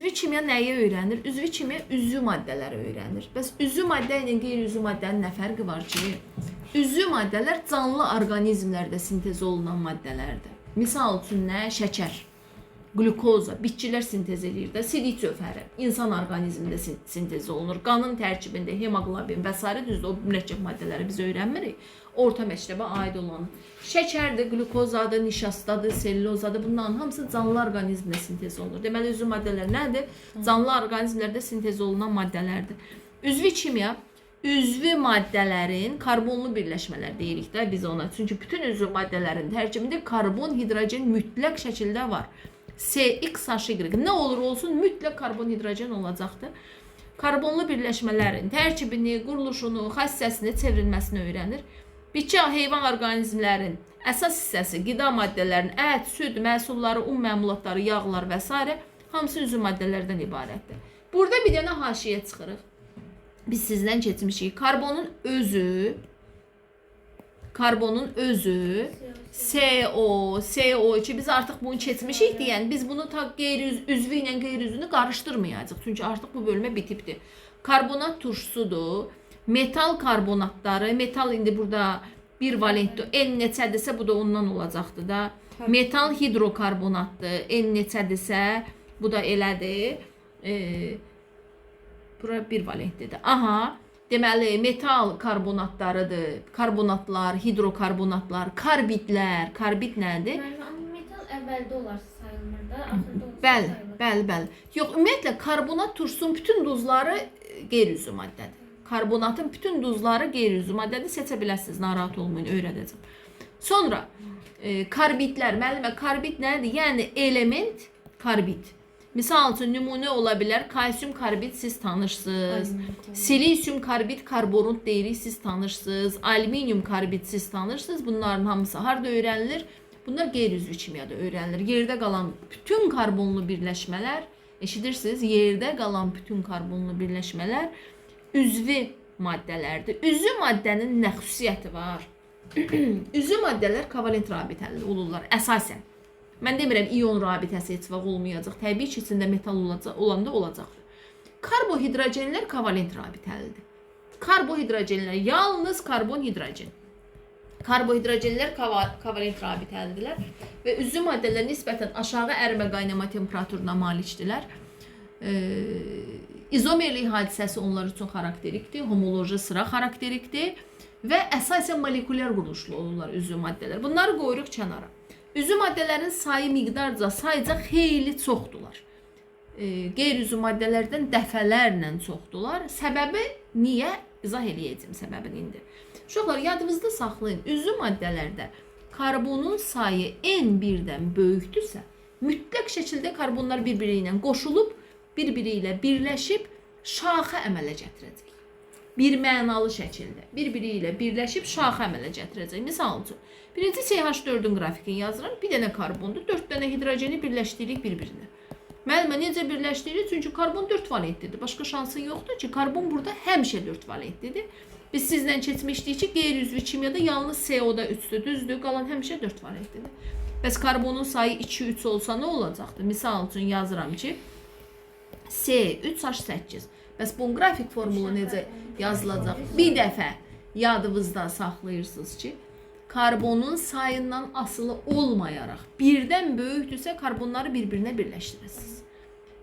Üzvü kimya nəyi öyrənir? Üzvü kimya üzvü maddələri öyrənir. Bəs üzvü maddə ilə qeyri-üzvü maddənin nə fərqi var ki? Üzvü maddələr canlı orqanizmlərdə sintez olunan maddələrdir. Misal üçün nə? Şəkər, glukoza, bitkilər sintez eləyir də, silik cövhəri insan orqanizmində sin- sintez olunur. Qanın tərkibində hemoqlobin və s. düzdür, o mürəkkəb maddələri biz öyrənmirik. Orta məktəbə aid olan şəkərdir, glukozadır, nişastadır, sellulozadır. Bunların hamısı canlı orqanizmdə sintez olunur. Deməli üzvü maddələr nədir? Canlı orqanizmlərdə sintez olunan maddələrdir. Üzvü kimya üzvü maddələrin karbonlu birləşmələr deyirik də biz ona. Çünki bütün üzvü maddələrin tərkibində karbon, hidrogen mütləq şəkildə var. CXHY nə olur olsun mütləq karbon, hidrogen olacaqdır. Karbonlu birləşmələrin tərkibini, quruluşunu, xassəsini, çevrilməsini öyrənir. Bitki heyvan orqanizmlərin əsas hissəsi qida maddələrinin ət, süd, məhsulları, un məmulatları, yağlar və s. hamısı üzvü maddələrdən ibarətdir. Burada bir dənə haşiyə çıxırıq. Biz sizdən keçmişik. Karbonun özü karbonun özü CO, CO2 biz artıq bunu keçmişik deyən biz bunu ta qeyri üzvü ilə qeyri-üzvünü qarışdırmayacağıq. Çünki artıq bu bölmə bitibdir. Karbonat turşusudur. Metal karbonatları, metal indi burada bir valentdir. N neçədirsə bu da ondan olacaqdır da. Metal hidrokarbonatdır. N neçədirsə bu da elədir. Eee Bura bir valentlidir. Aha, deməli metal karbonatlarıdır. Karbonatlar, hidrokarbonatlar, karbidlər. Karbid nədir? Metal evvelde olar sayılmır da, ahırda olsa Bəli, bəli, bəli. Yox, ümumiyyətlə karbonat turşusunun bütün duzları e, qeyri-üzvü maddədir. Karbonatın bütün duzları qeyri-üzvü maddədir. Seçə bilərsiniz, narahat olmayın, öyrədəcəm. Sonra e, karbidlər, müəllimə karbid nədir? Yəni element karbid. Misal üçün nümunə ola bilər. Kalsium karbid siz tanırsınız. Silisium karbid karbonat deyirik siz tanırsınız. Alüminium karbid siz tanırsınız. Bunların hamısı harda öyrənilir? Bunlar qeyri-üzvü kimyada öyrənilir. Yerdə qalan bütün karbonlu birləşmələr, eşidirsiniz? Yerdə qalan bütün karbonlu birləşmələr üzvü maddələrdir. Üzvü maddənin nə xüsusiyyəti var? üzvü maddələr kovalent rabitəli olurlar əsasən. Mən demirəm ion rabitəsi heç vaxt olmayacaq. Təbii ki, içində metal olacaq, olanda olacaqdır. Karbohidrogenlər kovalent rabitəlidir. Karbohidrogenlər yalnız karbon hidrogen. Karbohidrogenlər kovalent rabitəlidirlər və üzvü maddələr nisbətən aşağı ərimə qaynama temperaturuna malikdirlər. Ee, izomerlik hadisəsi onlar üçün xarakterikdir, homoloji sıra xarakterikdir və əsasən molekulyar quruluşlu olurlar üzvü maddələr. Bunları qoyuruq kənara. Üzvü maddələrin sayı miqdarca sayca xeyli çoxdular. E, qeyri-üzvü maddələrdən dəfələrlə çoxdular. Səbəbi niyə? İzah eləyəcəm səbəbini indi. Uşaqlar yadınızda saxlayın. Üzvü maddələrdə karbonun sayı n1-dən böyükdürsə, mütləq şəkildə karbonlar bir-biri ilə qoşulub, bir-biri ilə birləşib şaxə əmələ gətirəcək. Bir mənalı şəkildə bir-biri ilə birləşib şaxə əmələ gətirəcək. Misal üçün, birinci CH4-ün qrafikini yazıram. Bir dənə karbondur, 4 dənə hidrogeni birləşdiririk bir-birinə. Müəllimə necə birləşdiririk? Çünki karbon 4 valentlidir. Başqa şansı yoxdur ki, karbon burada həmişə 4 valentlidir. Biz sizlə keçmişdik ki, qeyri-üzvü kimyada yalnız CO-da 3-dür, düzdür? Qalan həmişə 4 valentlidir. Bəs karbonun sayı 2-3 olsa nə olacaqdı? Misal üçün yazıram ki, C3H8. Bəs bunun qrafik formulu necə yazılacaq? Bir dəfə yadınızda saxlayırsınız ki, karbonun sayından asılı olmayaraq birdən böyükdürsə karbonları bir-birinə birləşdirirsiniz.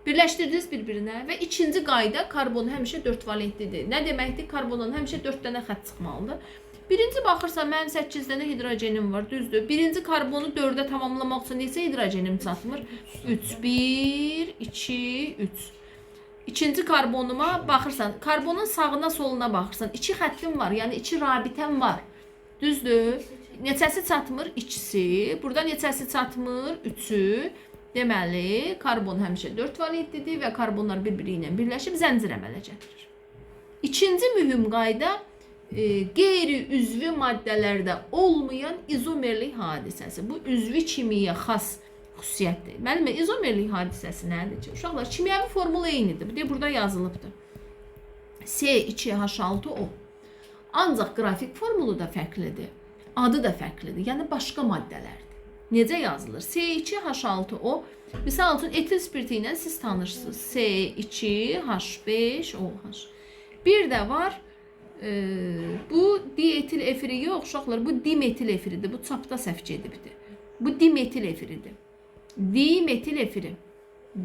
Birləşdirdiniz bir-birinə və ikinci qayda karbon həmişə 4 valentlidir. Nə deməkdir? Karbondan həmişə 4 dənə xətt çıxmalıdır. Birinci baxırsan mənim 8 dənə hidrogenim var, düzdür? Birinci karbonu 4-ə tamamlamaq üçün neçə hidrogenim çatmır? 3 1 2 3. İkinci karbonuma baxırsan, karbonun sağına soluna baxırsan, iki xəttim var, yəni iki rabitəm var. Düzdür? Neçəsi çatmır? İkisi. Burada neçəsi çatmır? Üçü. Deməli, karbon həmişə 4 valentlidir və karbonlar bir-biri ilə birləşib zəncir əmələ gətirir. İkinci mühüm qayda e, qeyri-üzvü maddələrdə olmayan izomerlik hadisəsi. Bu üzvü kimiyaya xas xüsusiyyətdir. Müəllimə izomerlik hadisəsi nədir? Uşaqlar kimyəvi formula eynidir. Bu deyə burada yazılıbdır. C2H6O. Ancaq qrafik formulu da fərqlidir. Adı da fərqlidir. Yəni başqa maddələrdir. necə yazılır? C2H6O Misal üçün etil spirti ilə siz tanışsınız. C2H5OH. Bir də var bu dietil efiri yox uşaqlar, bu dimetil efiridir. Bu çapda səhv gedibdir. Bu dimetil efiridir. Dimetil efiri.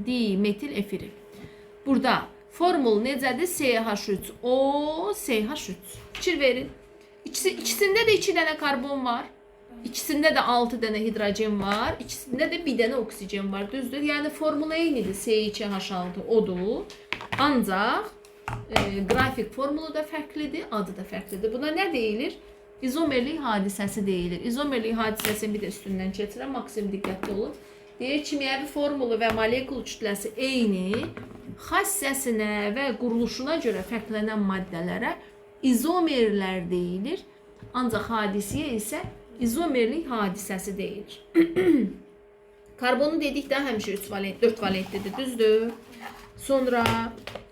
Dimetil efiri. Burada formul necədir? CH3O, CH3. Fikir verin. İkisi, ikisində də 2 dənə karbon var. İkisində də 6 dənə hidrogen var. İkisində də bir dənə oksigen var. Düzdür? Yəni formula eynidir. C2H6 odur. Ancaq e, qrafik formulu da fərqlidir, adı da fərqlidir. Buna nə deyilir? İzomerlik hadisəsi deyilir. İzomerlik hadisəsini bir də üstündən keçirəm, maksimum diqqətli olun. Deyir kimyəvi formulu və molekul kütləsi eyni, xassəsinə və quruluşuna görə fərqlənən maddələrə izomerlər deyilir. Ancaq hadisəyə isə izomerlik hadisəsi deyilir. Karbonu dedikdə həmişə 3 valent, 4 valentlidir, düzdür? Sonra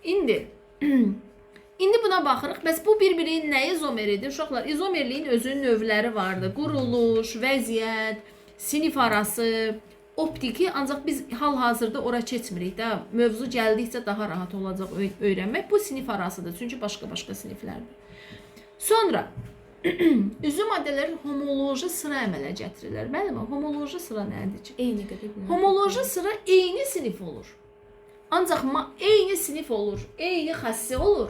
indi İndi buna baxırıq. Bəs bu bir-birinin nə izomeridir? Uşaqlar, izomerliyin özünün növləri vardı. Quruluş, vəziyyət, sinif arası, optiki, ancaq biz hal-hazırda ora keçmirik də. Mövzu gəldikcə daha rahat olacaq öy- öyrənmək. Bu sinif arasıdır, çünki başqa-başqa siniflərdir. Sonra üzüm maddələri homoloji sıra əmələ gətirirlər. Bəli, homoloji sıra nədir? Eyni qədər. Homoloji sıra eyni sinif olur. Ancaq eyni sinif olur, eyni xassə olur.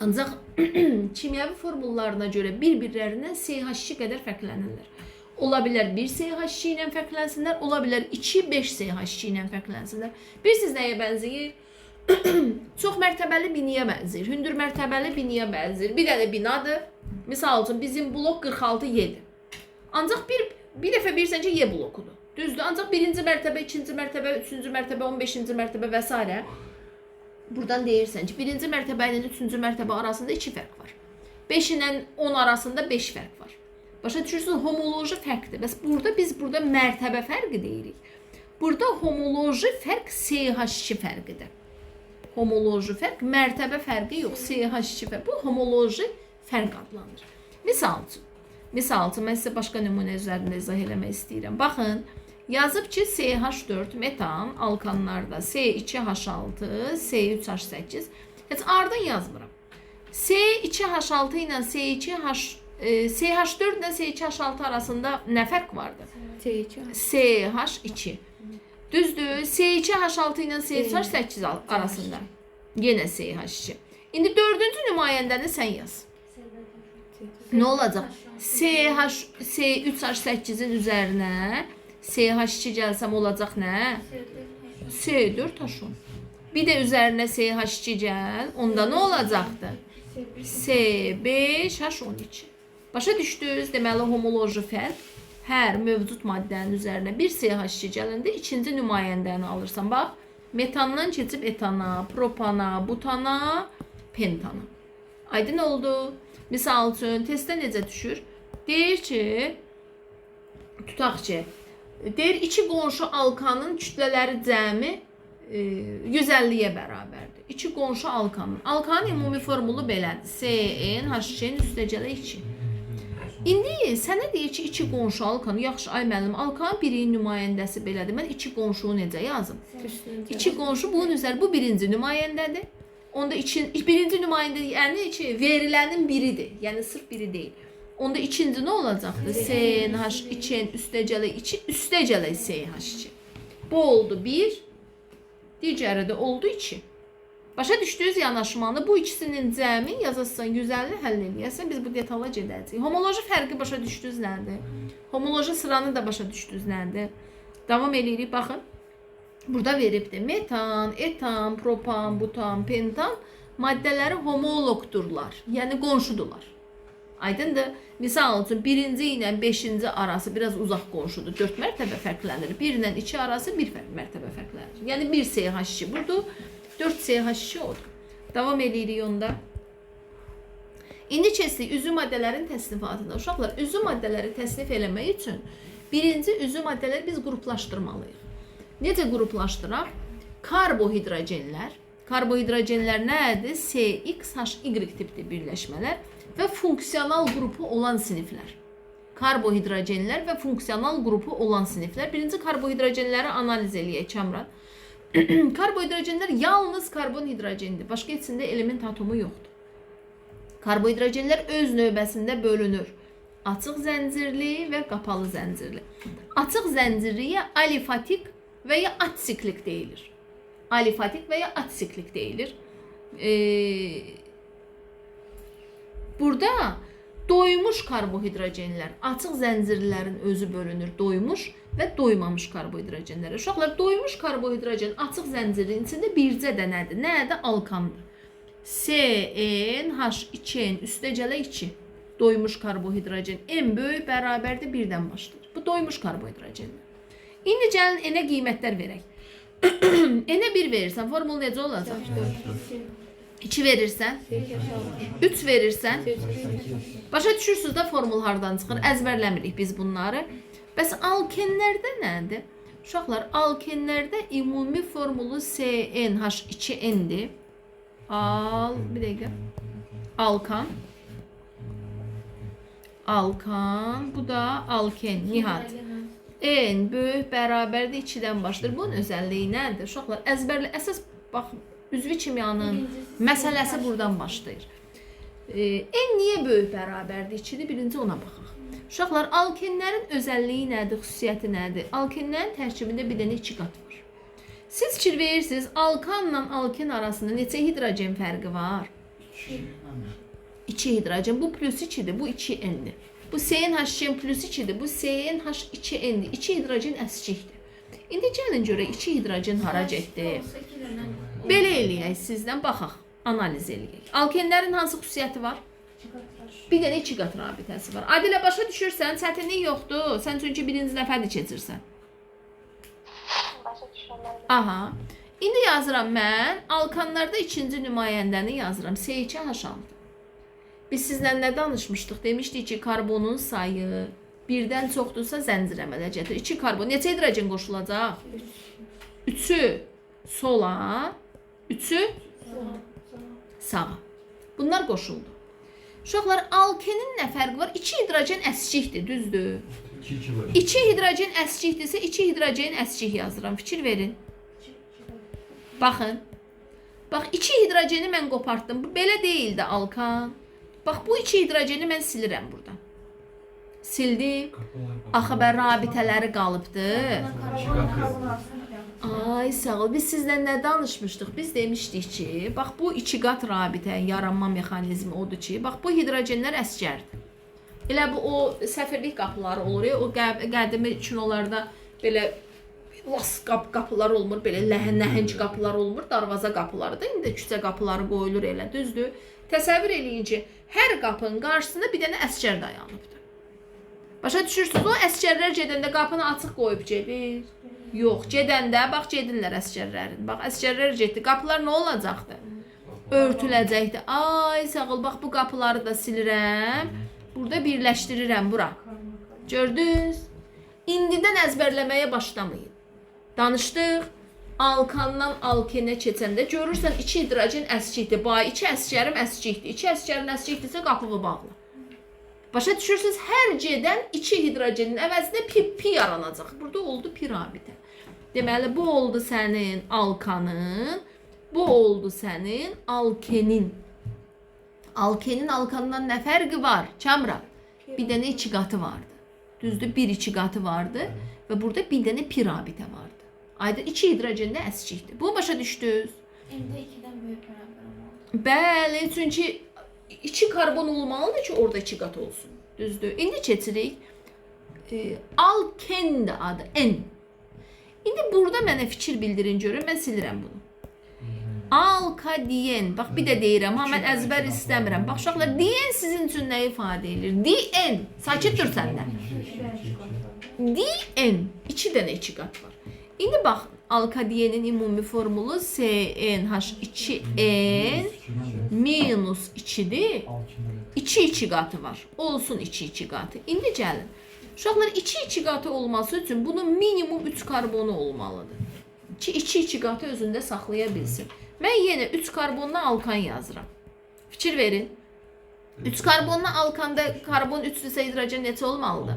Ancaq kimyəvi formullarına görə bir-birlərindən CH2 qədər fərqlənirlər. Ola bilər 1 CH2 ilə fərqlənsinlər, ola bilər 2 5 CH2 ilə fərqlənsinlər. Bilirsiniz nəyə bənzəyir? Çox mərtəbəli binaya bənzəyir. Hündür mərtəbəli binaya bənzəyir. Bir dənə binadır. Misal üçün bizim blok 46 Y-dir. Ancaq bir bir dəfə bilirsən ki, Y blokudur. Düzdür? Ancaq birinci mərtəbə, ikinci mərtəbə, üçüncü mərtəbə, 15-ci mərtəbə və s. Buradan deyirsən ki, birinci mərtəbə ilə üçüncü mərtəbə arasında 2 fərq var. 5 ilə 10 arasında 5 fərq var. Başa düşürsünüz, homoloji fərqdir. Bəs burada biz burada mərtəbə fərqi deyirik. Burada homoloji fərq CH2 fərqidir. Homoloji fərq mərtəbə fərqi yox, CH2 fərq. Bu homoloji fərq adlanır. Misal üçün, misal üçün mən sizə başqa nümunə üzərində izah eləmək istəyirəm. Baxın, yazıb ki, CH4 metan alkanlarda C2H6, C3H8. Heç ardın yazmıram. C2H6 ilə C2H e, CH4 ilə C2H6 arasında nə fərq vardı? C2. CH2. Düzdür? C2H6 ilə C3H8 al- arasında. Yenə CH2. İndi dördüncü nümayəndəni sən yaz. Nə olacaq? CH C3H8-in üzərinə CH2 gəlsəm olacaq nə? C4H10. Bir də üzərinə CH2 gəl, onda nə olacaqdı? C5H12. Başa düşdünüz? Deməli homoloji fərq hər mövcud maddənin üzərinə bir CH2 gələndə ikinci nümayəndəni alırsan. Bax, metandan keçib etana, propana, butana, pentana. Aydın oldu. Misal üçün testdə necə düşür? Deyir ki, tutaq ki, deyir iki qonşu alkanın kütlələri cəmi e, 150-yə bərabərdir. İki qonşu alkanın. Alkanın ümumi formulu belədir. CN H2-nin üstəcələ 2. İndi sənə deyir ki, iki qonşu alkanı, yaxşı ay müəllim, alkanın birinin nümayəndəsi belədir. Mən iki qonşunu necə yazım? İki qonşu bunun üzəri bu birinci nümayəndədir. Onda iki, birinci nümayəndə yəni ki, verilənin biridir. Yəni sırf biri deyil. Onda ikinci nə olacaqdı? CNH2-nin üstəcələ 2, üstəcələ CH2. Bu oldu 1. Digəri də oldu 2. Başa düşdünüz yanaşmanı? Bu ikisinin cəmi yazırsan 150 həll eləyəsən biz bu detala gedəcəyik. Homoloji fərqi başa düşdünüz nədir? Homoloji sıranı da başa düşdünüz nədir? Davam eləyirik baxın. Burada veribdir. Metan, etan, propan, butan, pentan maddələri homologdurlar. Yəni qonşudurlar. Aydındır? Misal üçün birinci ilə 5-ci arası biraz uzaq qonşudur. 4 mərtəbə fərqlənir. 1 ilə 2 arası 1 fərq mərtəbə fərqlənir. Yəni 1 CH2 budur, 4 CH2 odur. Davam eləyirik onda. İndi keçdik üzüm maddələrin təsnifatına. Uşaqlar, üzüm maddələri təsnif eləmək üçün birinci üzüm maddələri biz qruplaşdırmalıyıq. Necə qruplaşdıraq? Karbohidrogenlər. Karbohidrogenlər nədir? CXHY tipli birləşmələr və funksional qrupu olan siniflər. Karbohidrogenlər və funksional qrupu olan siniflər. Birinci karbohidrogenləri analiz eləyək karbohidrogenlər yalnız karbon hidrogendir. Başqa element atomu yoxdur. Karbohidrogenlər öz növbəsində bölünür. Açıq zəncirli və qapalı zəncirli. Açıq zəncirliyə alifatik və ya atsiklik deyilir. Alifatik və ya atsiklik deyilir. Ee, burada doymuş karbohidrogenlər, açıq zəncirlərin özü bölünür. Doymuş və doymamış karbohidrogenlərə. Uşaqlar doymuş karbohidrogen açıq zəncirin içində bircə dənədir. Nədir? Alkandır. CN H2N üstə gələ 2. Doymuş karbohidrogen en böyük bərabərdir 1-dən başlayır. Bu doymuş karbohidrogenlər. İndi gəlin enə qiymətlər verək. enə 1 verirsən, formul necə olacaq? 2 verirsən, 3 verirsən. Başa düşürsüz də formul hardan çıxır? Əzbərləmirik biz bunları. Bəs alkenlərdə nədir? Uşaqlar, alkenlərdə ümumi formulu CnH2n-dir. Al, bir dəqiqə. Alkan. Alkan, bu da alken, Nihat. En böyük bərabərdir 2-dən başlayır. Bunun özəlliyi nədir? Uşaqlar, əzbərlə əsas bax üzvü kimyanın məsələsi buradan başlayır. Ee, en niyə böyük bərabərdir 2-dir? Birinci ona baxaq. Uşaqlar, alkenlərin özəlliyi nədir, xüsusiyyəti nədir? Alkenlərin tərkibində bir dənə 2 qat var. Siz fikir verirsiniz, alkanla alken arasında neçə hidrogen fərqi var? 2 hidrogen. Bu plus 2'dir, bu 2N'dir. Bu CnH2n plus 2'dir, bu CnH2n'dir. 2 hidrogen əskikdir. İndi gəlin görə 2 hidrogen hara getdi? Belə eləyək sizdən baxaq, analiz eləyək. Alkenlərin hansı xüsusiyyəti var? Bir dənə iki qat rabitəsi var. Adilə başa düşürsən, çətinlik yoxdur. Sən çünki birinci nəfərdir keçirsən. Başa düşürəm. Aha. İndi yazıram mən. Alkanlarda ikinci nümayəndəni yazıram. C2H6. Biz sizlə nə danışmışdıq? Demişdik ki, karbonun sayı birdən çoxdursa zəncir əmələ gətirir. 2 karbon neçə hidrogen qoşulacaq? 3-ü sola, 3-ü sağa. Bunlar qoşuldu. Uşaqlar alkenin nə fərqi var? 2 hidrogen əskikdir, düzdür? 2 var. 2 hidrogen əskikdirsə 2 hidrogen əskik yazıram. Fikir verin. Baxın. Bax 2 hidrogeni mən qopartdım. Bu belə deyildi alkan. Bax bu 2 hidrogeni mən silirəm buradan. Sildim. Axı bə rabitələri qalıbdı. Ay sağ ol. Biz sizlə nə danışmışdıq? Biz demişdik ki, bax bu iki qat rabitənin yaranma mexanizmi odur ki, bax bu hidrogenlər əsgərdir. Elə bu o səfirlik qapıları olur ya, o qə- qədimi kinolarda belə las qap qapılar olmur, belə ləhən nəhəng qapılar olmur, darvaza qapıları da indi küçə qapıları qoyulur elə, düzdür? Təsəvvür eləyin ki, hər qapının qarşısında bir dənə əsgər dayanıbdı. Başa düşürsüz? O əsgərlər gedəndə qapını açıq qoyub gedir. Yox, gedəndə bax gedirlər əsgərlərin. Bax əsgərlər getdi. Qapılar nə olacaqdı? Örtüləcəkdi. Ay sağ ol. Bax bu qapıları da silirəm. Burada birləşdirirəm bura. Gördünüz? İndidən əzbərləməyə başlamayın. Danışdıq. Alkandan alkenə keçəndə görürsən 2 hidrogen əskikdir. Bay 2 əskərim əskikdir. 2 əskərin əskikdirsə qapını bağla. Başa düşürsüz? Hər gedən 2 hidrogenin əvəzinə pi, pi yaranacaq. Burada oldu pi rabitə. Deməli bu oldu sənin alkanın, bu oldu sənin alkenin. Alkenin alkandan nə fərqi var? Kamra. Bir dənə iki qatı vardı. Düzdür? Bir iki qatı vardı və burada bir dənə pi rabitə vardı. Aydın 2 hidrogen də əskikdir. Bu başa düşdünüz? Elimdə 2-dən böyük olmalı. Bəli, çünki iki karbon olmalıdır ki, orada iki qat olsun. Düzdür? İndi keçirik. E, alken də adı N. İndi burada mənə fikir bildirin görün, mən silirəm bunu. Alkadiyen. Bax bir də deyirəm, ha mən əzbər istəmirəm. Bax uşaqlar, diyen sizin üçün nə ifadə edir? Dn. Sakit dur sən də. Dn. 2 dənə 2 qat var. İndi bax, alkadiyenin ümumi formulu CnH2n minus 2-dir. 2 2 qatı var. Olsun 2 2 qatı. İndi gəlin. Uşaqlar 2 2 qatı olması üçün bunun minimum 3 karbonu olmalıdır. Ki 2 2 qatı özündə saxlaya bilsin. Mən yenə 3 karbonlu alkan yazıram. Fikir verin. 3 karbonla alkanda karbon üçlüsə hidrogen neçə olmalıdır?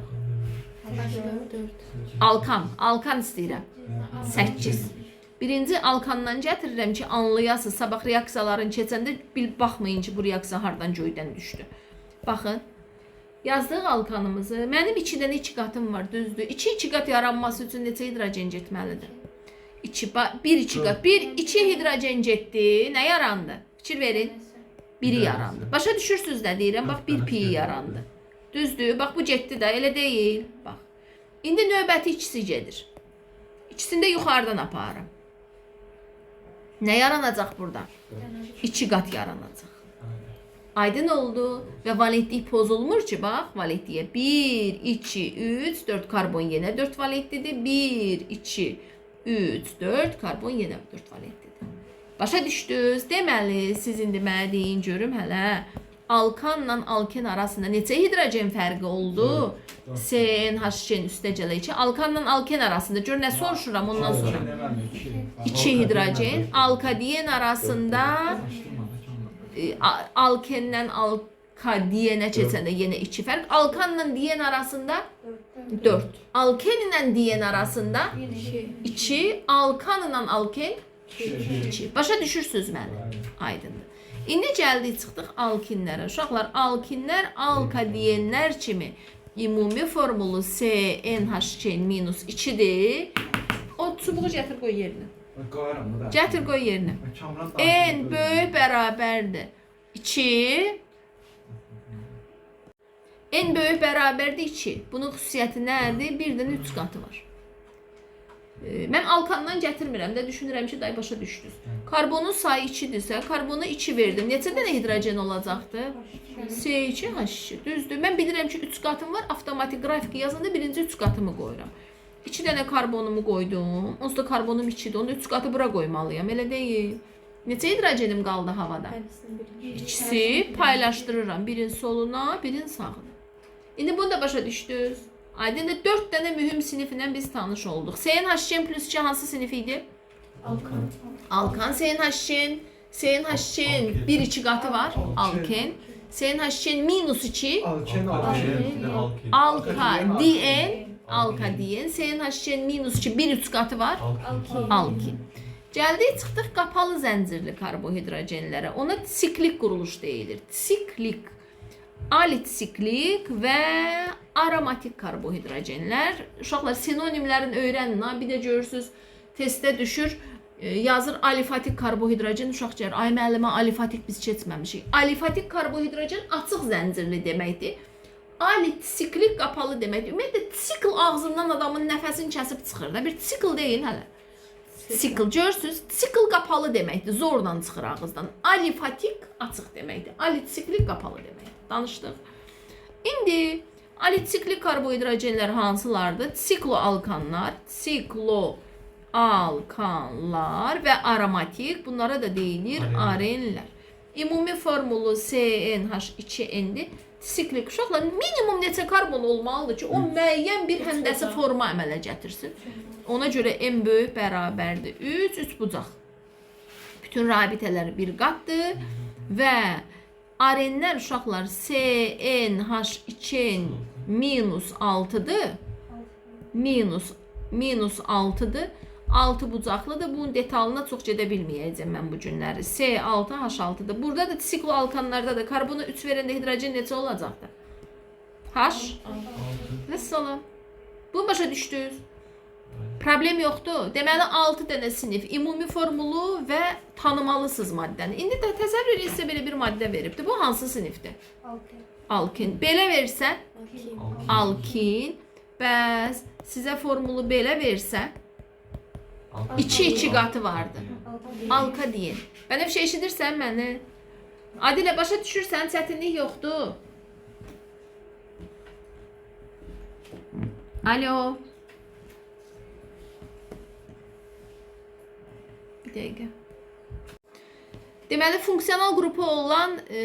Alkan, alkan istəyirəm. 8. Birinci alkandan gətirirəm ki, anlayasınız. Sabah reaksiyaların keçəndə bil baxmayın ki, bu reaksiya hardan göydən düşdü. Baxın. Yazdıq alkanımızı. Mənim 2 dənə 2 qatım var, düzdür? 2 2 qat yaranması üçün neçə hidrogen getməlidir? 2 1 2 qat. 1 2 hidrogen getdi. Nə yarandı? Fikir verin. Biri yarandı. Başa düşürsüz nə deyirəm? Bax 1 pi yarandı. Düzdür? Bax bu getdi də, elə deyil. Bax. İndi növbəti ikisi gedir. İkisini də yuxarıdan aparım. Nə yaranacaq burada? 2 qat yaranacaq. Aydın oldu və valentlik pozulmur ki, bax, valentliyə 1 2 3 4 karbon yenə 4 valentlidir. 1 2 3 4 karbon yenə 4 valentlidir. Başa düşdünüz? Deməli, siz indi mənə deyin görüm hələ. Alkanla alken arasında neçə hidrogen fərqi oldu? CNH-ın üstə gələ 2. Alkanla alken arasında gör nə soruşuram ondan sonra. 2 hidrogen, alkadiyen arasında e, alkenden alkadiyene keçəndə yenə 2 fərq. Alkanla diyen arasında 4. Alken ilə diyen arasında 2, alkan ilə alken 2. Başa düşürsüz məni? Aydındır. İndi gəldik çıxdıq alkinlərə. Uşaqlar, alkinlər alkadiyenlər kimi ümumi formulu CNH2 minus 2-dir. O çubuğu gətir qoy yerinə. Gətir qoy yerinə. En böyük bərabərdir. 2 En böyük bərabərdir 2. Bunun xüsusiyyəti nədir? Birdən 3 qatı var. E, Mən alkandan gətirmirəm də düşünürəm ki, day başa düşdünüz. Karbonun sayı 2-dirsə, karbona 2 verdim. Neçə dənə hidrogen olacaqdı? C2H2. Düzdür. Mən bilirəm ki, 3 qatım var. Avtomatik qrafiki yazanda birinci 3 qatımı qoyuram. 2 dənə karbonumu qoydum. Onsuz da karbonum 2-dir. Onu 3 qatı bura qoymalıyam. Elə deyil. Neçə hidrogenim qaldı havada? İkisi paylaşdırıram. Birin soluna, birin sağına. İndi bunu da başa düşdünüz. Aydındır 4 dənə mühüm siniflə biz tanış olduq. CNH plus 2 hansı sinif idi? Alkan. Alkan CNH CNH bir iki qatı var. Alken. CNH minus 2 Alken alken. alka diyen alka diyen CNH minus 2 bir üç qatı var. Alkin. Gəldik çıxdıq qapalı zəncirli karbohidrogenlərə. Ona siklik quruluş deyilir. Siklik, alisiklik və aromatik karbohidrogenlər. Uşaqlar sinonimlərin öyrənin. ha. Bir də görürsüz testdə düşür. e, Yazır alifatik karbohidrogen uşaq deyir. Ay müəllimə alifatik biz keçməmişik. Alifatik karbohidrogen açıq zəncirli deməkdir. Alisiklik qapalı deməkdir. Ümumiyyətlə sikl ağzından adamın nəfəsini kəsib çıxır da. Bir sikl deyil hələ. Sikl görürsüz? Sikl qapalı deməkdir. Zorla çıxır ağızdan. Alifatik açıq deməkdir. Alisiklik qapalı deməkdir. Danışdıq. İndi alisiklik karbohidrogenlər hansılardır? Sikloalkanlar, siklo alkanlar və aromatik. Bunlara da deyilir Arenlər. arenlər. Ümumi formulu CNH2N-dir. Siklik uşaqlar minimum neçə karbon olmalıdır ki, o müəyyən bir həndəsi forma əmələ gətirsin. Ona görə en böyük bərabərdir 3, 3 bucaq. Bütün rabitələr bir qatdır və arenlər uşaqlar CNH2 minus 6-dır. Minus minus 6-dır. 6 bucaqlıdır. Bunun detalına çox gedə bilməyəcəm mən bu günləri. C6 H6-dır. Burada da sikloalkanlarda da karbona 3 verəndə hidrogen neçə olacaqdır? H Vəssalam. Bu başa düşdünüz? Problem yoxdur. Deməli 6 dənə sinif, ümumi formulu və tanımalısınız maddəni. İndi də təsəvvür edin sizə belə bir maddə veribdi. Bu hansı sinifdir? Alkin. Belə versə, alkin. Bəs sizə formulu belə versə, 2-2 qatı vardı. Alka deyin. Bənövşə eşidirsən məni? Adilə başa düşürsən, çətinlik yoxdur. Alo. Bir dəqiqə. Deməli funksional qrupu olan e,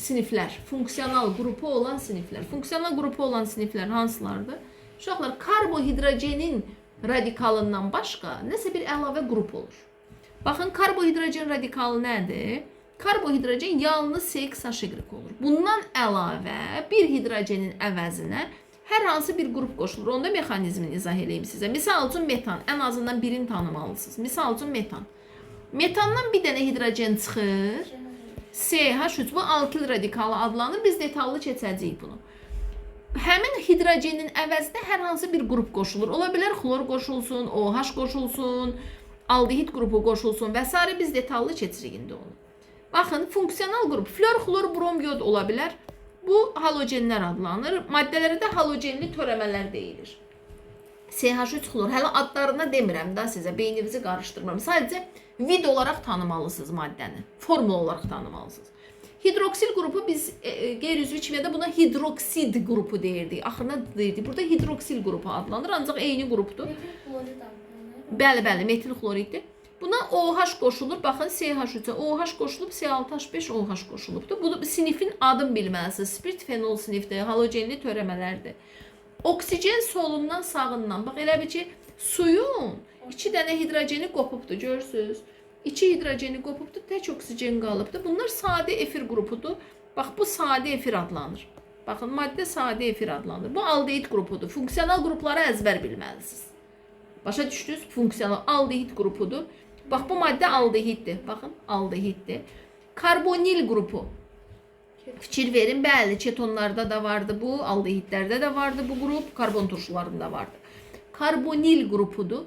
siniflər, funksional qrupu olan siniflər. Funksional qrupu olan siniflər hansılardır? Uşaqlar karbohidrogenin radikalından başqa nəsə bir əlavə qrup olur. Baxın karbohidrogen radikalı nədir? Karbohidrogen yalnız CXH olur. Bundan əlavə bir hidrogenin əvəzinə hər hansı bir qrup qoşulur. Onda mexanizmini izah edeyim sizə. Misal üçün metan, ən azından birini tanımalısınız. Misal üçün metan. Metandan bir dənə hidrogen çıxır. CH3 bu alkil radikalı adlanır. Biz detallı keçəcəyik bunu. Həmin hidrogenin əvəzinə hər hansı bir qrup qoşulur. Ola bilər xlor qoşulsun, OH qoşulsun, aldehid qrupu qoşulsun və s. biz detallı keçirik indi onu. Baxın, funksional qrup flor, xlor, brom, yod ola bilər. Bu halogenlər adlanır. Maddələrə də halogenli törəmələr deyilir. CH3 xlor. Hələ adlarını demirəm də sizə, beyninizi qarışdırmıram. Sadəcə vid olaraq tanımalısınız maddəni. Formul olaraq tanımalısınız. Hidroksil qrupu biz e, qeyri-üzvü kimyada buna hidroksid qrupu deyirdik. Axırına deyirdik. Burada hidroksil qrupu adlanır, ancaq eyni qrupdur. Bəli, bəli, metil xloriddir. Buna OH qoşulur. Baxın CH3-ə OH qoşulub, C6H5 OH qoşulubdur. Bu sinifin adını bilməlisiniz. Spirt fenol sinifdir, halogenli törəmələrdir. Oksigen solundan sağından. Bax elə bir ki, suyun 2 dənə hidrogeni qopubdur, görürsüz? 2 hidrogeni qopubdur, tək oksigen qalıbdır. Bunlar sadə efir qrupudur. Bax bu sadə efir adlanır. Baxın, maddə sadə efir adlanır. Bu aldehid qrupudur. Funksional qrupları əzbər bilməlisiniz. Başa düşdünüz? Funksional aldehid qrupudur. Bax bu maddə aldehiddir. Baxın, aldehiddir. Karbonil qrupu. Fikir verin, bəli, ketonlarda da vardı bu, aldehidlərdə də vardı bu qrup, karbon turşularında vardı. Karbonil qrupudur.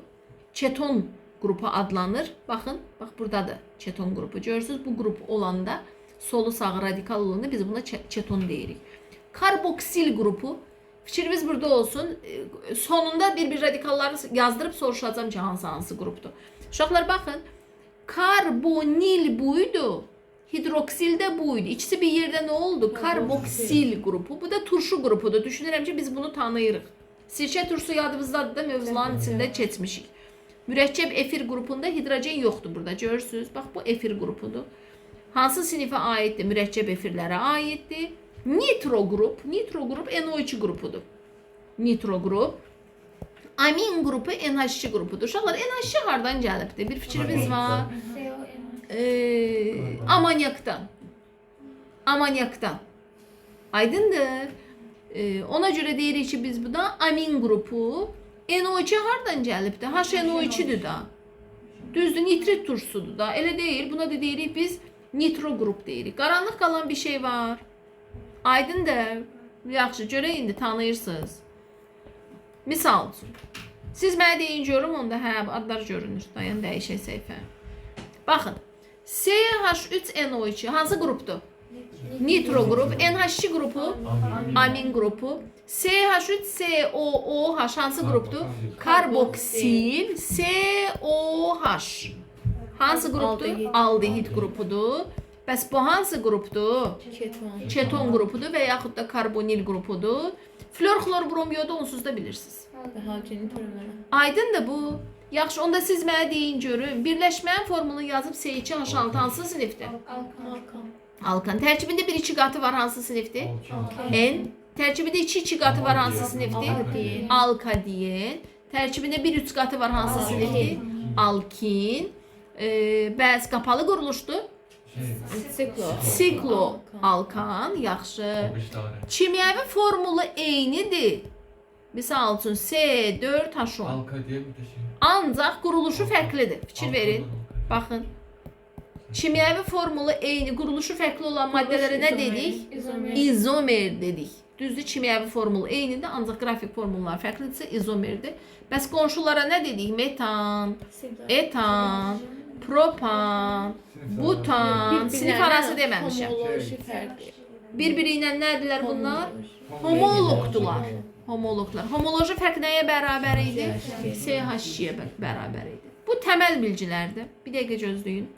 Keton qrupu adlanır. Baxın, bax burdadır keton qrupu. Görürsüz, bu qrup olanda solu sağ radikal olanda biz buna çe- keton deyirik. Karboksil qrupu Fikriniz burada olsun. E, Sonunda bir-bir radikalları yazdırıb soruşacağam ki, hansı hansı qrupdur. Uşaqlar baxın. Karbonil buydu. Hidroksil de buydu. İkisi bir yerde ne oldu? Karboksil grubu. Bu da turşu grupudur. Düşünürəm ki, biz bunu tanıyırıq. Sirkə turşusu yadımızdadır da mövzuların içində keçmişik. Mürəkkəb efir qrupunda hidrogen yoxdur burada. Görürsüz? Bax bu efir qrupudur. Hansı sinifə aiddir? Mürəkkəb efirlərə aiddir. Nitro qrup, nitro qrup NO2 qrupudur. Nitro qrup. Amin qrupu NH2 qrupudur. Uşaqlar NH2 hardan gəlibdir? Bir fikriniz var? Ee, amonyaktan. Amonyaktan. Aydındır. Ee, ona görə deyirik ki, biz buna amin qrupu NO2 hardan gəlibdir? HNO2-dir da. Düzdür, nitrit turşusudur da. Elə deyil. Buna da deyirik biz nitro qrup deyirik. Qaranlıq qalan bir şey var. Aydındır. Yaxşı, görək indi tanıyırsınız. Misal üçün. Siz mənə deyin görüm onda hə adlar görünür. Dayan dəyişək səhifə. Baxın. CH3NO2 hansı qrupdur? Nitro qrup, NH2 qrupu, amin qrupu. CH3COOH hansı qrupdur? Karboksil COH. Hansı qrupdur? Aldehid. Qrupudur. Bəs bu hansı qrupdur? Keton. Keton qrupudur və yaxud da karbonil qrupudur. Flor, xlor, brom, yodu onsuz da bilirsiniz. Halogenin törəmələri. Aydındır bu. Yaxşı, onda siz mənə deyin görün. Birləşmənin formulunu yazıb C2H6 hansı sinifdir? Alkan. Alkan. Tərkibində 1-2 qatı var hansı sinifdir? N. Tərkibində 2-2 qatı var hansı sinifdir? Alkadiyen. Tərkibində 1-3 qatı var hansı sinifdir? Alkin. Ee, bəs qapalı quruluşdur. Siklo. Siklo alkan, yaxşı. Kimyəvi formulu eynidir. Misal üçün C4H10. Alka diye bir de şey. Ancaq quruluşu fərqlidir. Fikir verin. Baxın. Kimyəvi formulu eyni, quruluşu fərqli olan maddələrə nə dedik? İzomer. İzomer dedik. Düzdür, kimyəvi formul eynidir, ancaq qrafik formullar fərqlidirsə izomerdir. Bəs qonşulara nə dedik? Metan, etan, propan, butan, sinif arası deməmişəm. Fərqi. Bir-biri ilə nədirlər bunlar? Homologdular. Homologlar. Homoloji fərq nəyə bərabər idi? CH2-yə bərabər idi. Bu təməl bilgilərdir. Bir dəqiqə gözləyin.